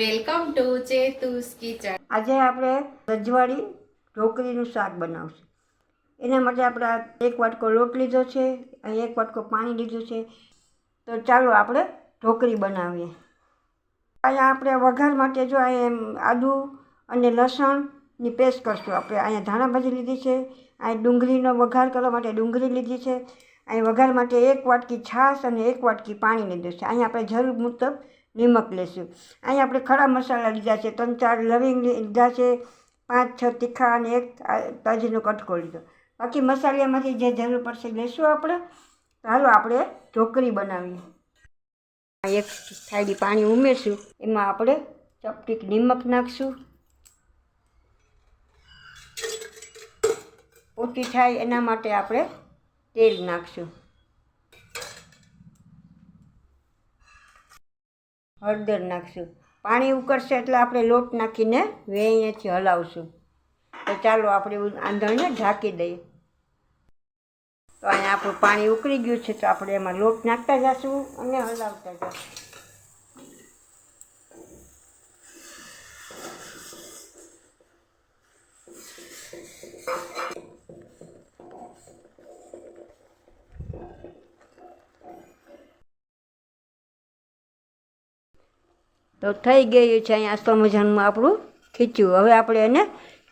Welcome to ચેતુસ kitchen. આજે આપણે રજવાડી ઢોકળીનું શાક બનાવશું. એના માટે આપણે એક વાટકો લોટ લીધો છે અને એક વાટકો પાણી લીધું છે. તો ચાલો આપણે ઢોકળી બનાવીએ. અહીંયા આપણે વઘાર માટે જો અહીંયા આદુ અને લસણની પેસ્ટ કરશું. આપણે અહીંયા ધાણા ભાજી લીધી છે અહીં ડુંગળીનો વઘાર કરવા માટે ડુંગળી લીધી છે. અહીં વઘાર માટે એક વાટકી છાશ અને એક વાટકી પાણી લીધું છે. અહીંયા આપણે જરૂર મુજબ નિમક લેશું. અહીં આપણે ખડા મસાલા લીધા છે. ત્રણ ચાર લવિંગ લીધા છે. પાંચ, છ તીખા અને એક તજનો કટકો લીધો. બાકી મસાલામાંથી જે જરૂર પડશે લેશું આપણે. ચાલો આપણે ઢોકળી બનાવીએ. એક થાળી પાણી ઉમેરશું. એમાં આપણે ચપટીક નિમક નાખશું. પોતી થાય એના માટે આપણે તેલ નાખશું. હળદર નાખશું. પાણી ઉકળશે એટલે આપણે લોટ નાખીને વેણીએથી હલાવશું. તો ચાલો આપણે આંધણને ઢાંકી દઈએ. તો અહીંયા આપણું પાણી ઉકળી ગયું છે, તો આપણે એમાં લોટ નાખતા જશું અને હલાવતા જશું. તો થઈ ગયું છે અહીંયા મજાનું આપણું ખીચ્યું. હવે આપણે એને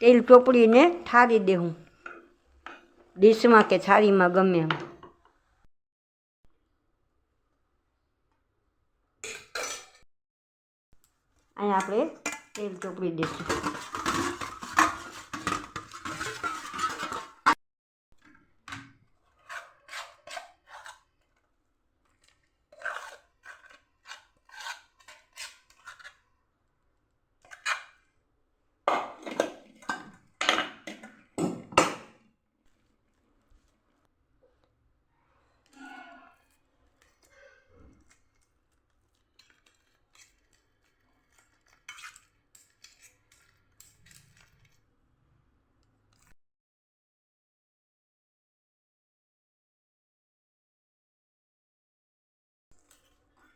તેલ ચોપડીને ઠારી દેવું ડીશમાં કે થાળીમાં ગમે એમ. અહીંયા આપણે તેલ ચોપડી દઈશું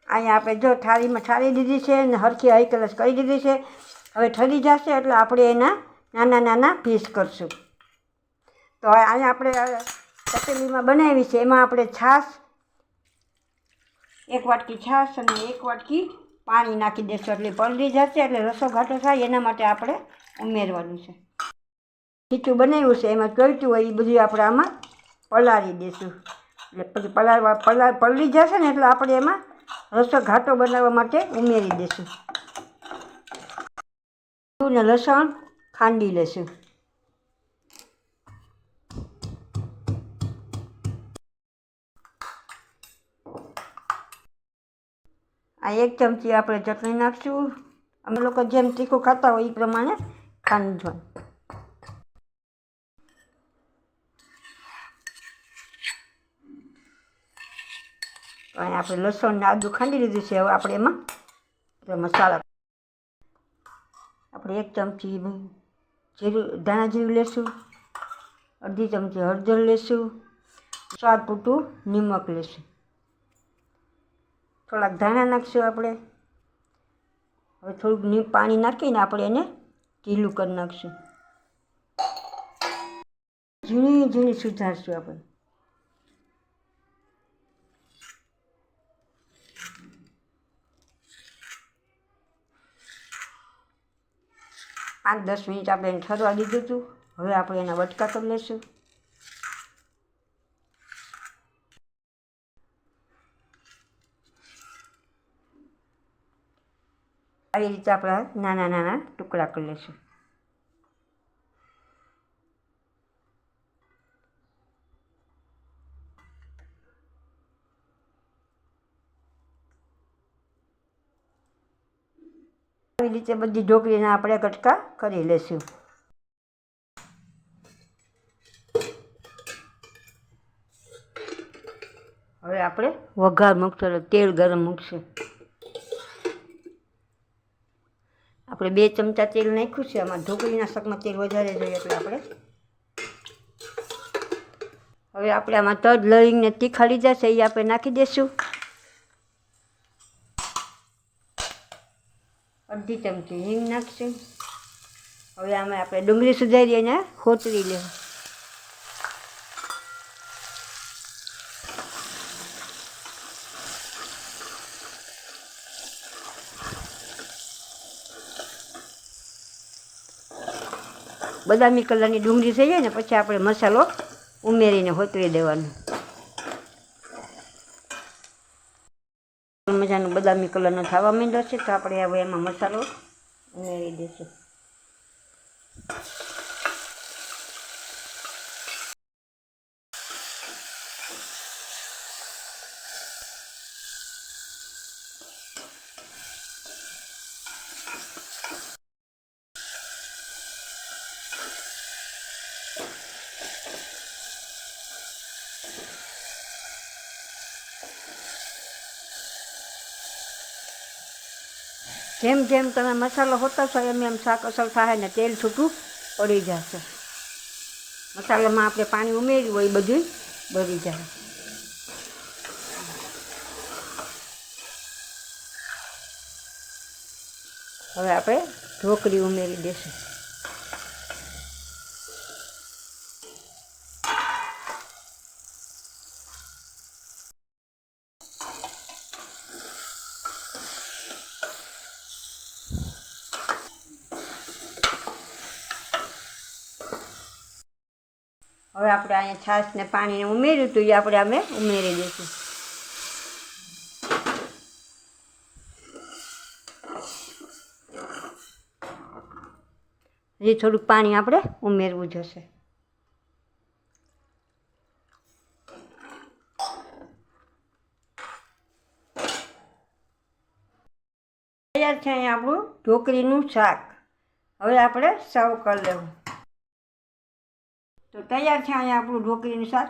અહીંયા આપણે જો થાળીમાં ઠારી દીધી છે અને હરખી હાઈ કલશ કરી દીધી છે. હવે ઠરી જશે એટલે આપણે એના નાના નાના પીસ કરશું. તો અહીંયા આપણે તપેલીમાં બનાવી છે. એમાં આપણે છાશ, એક વાટકી છાશ અને એક વાટકી પાણી નાખી દઈશું એટલે પલળી જશે એટલે રસો ઘાટો થાય, એના માટે આપણે ઉમેરવાનું છે. ખીચું બનાવ્યું છે. એમાં ચોઈતું હોય એ બધું આપણે આમાં પલાળી દઈશું એટલે પછી પલાળવા, પલા, પલળી જશે ને એટલે આપણે એમાં રસો ઘાટો બનાવવા માટે ઉમેરી દઈશું ને લસણ ખાંડી લઈશું આ એક ચમચી આપણે ચટણી નાખશું. અમે લોકો જેમ તીખું ખાતા હોય એ પ્રમાણે ખાંડવાનું. અહીંયા આપણે લસણ ને આદું ખાંડી લીધું છે. હવે આપણે એમાં મસાલા આપણે એક ચમચી જીરું, ધાણા જીરું લેશું, અડધી ચમચી હળદર લેશું, સ્વાદ પૂરતું નિમક લેશું. થોડાક ધાણા નાખશું આપણે. હવે થોડુંક પાણી નાખીને આપણે એને ઢીલું કરી નાખશું. ઝીણી ઝીણી સુધારશું આપણે. પાંચ દસ મિનિટ આપણે એને ઠરવા દીધું હતું હવે આપણે એના વટકા કરી લઈશું. આવી રીતે આપણે નાના નાના ટુકડા કરી લઈશું. આવી રીતે બધી ઢોકળીના આપણે કટકા કરી લઈશું હવે આપણે વઘાર મૂકશું તેલ ગરમ મૂકશું. આપણે બે ચમચા તેલ નાખ્યું છે, આમાં ઢોકળીના શાકમાં તેલ વધારે જોઈએ એટલે આપણે હવે આપણે આમાં તજ લઈને તીખા લીધા છે એ આપણે નાખી દઈશું અડધી ચમચી હિંગ નાખશું. હવે આમાં આપણે ડુંગળી સુધારી અને ખોતરી લેવું બદામી કલરની ડુંગળી થઈ જાય ને, પછી આપણે મસાલો ઉમેરીને હોતરી દેવાનો. મજાનો બદામી કલરનો થવા માંડ્યો છે તો આપણે હવે એમાં મસાલો ઉમેરી દઈશું. જેમ જેમ તમે મસાલો હોતરશો એમ એમ શાક અસર થાય ને તેલ છૂટું પડી જશે. મસાલામાં આપણે પાણી ઉમેર્યું હોય બધું બળી જાય. હવે આપણે ઢોકળી ઉમેરી દઈશું હવે આપણે અહીંયા છાશને પાણીને ઉમેર્યું હતું એ આપણે અમે ઉમેરી દઈશું. હજી થોડુંક પાણી આપણે ઉમેરવું જશે. તૈયાર છે અહીંયા આપણું ઢોકળીનું શાક. હવે આપણે સર્વ કરી લેવું. તો તૈયાર છે અહીંયા આપણું ઢોકળીનું શાક.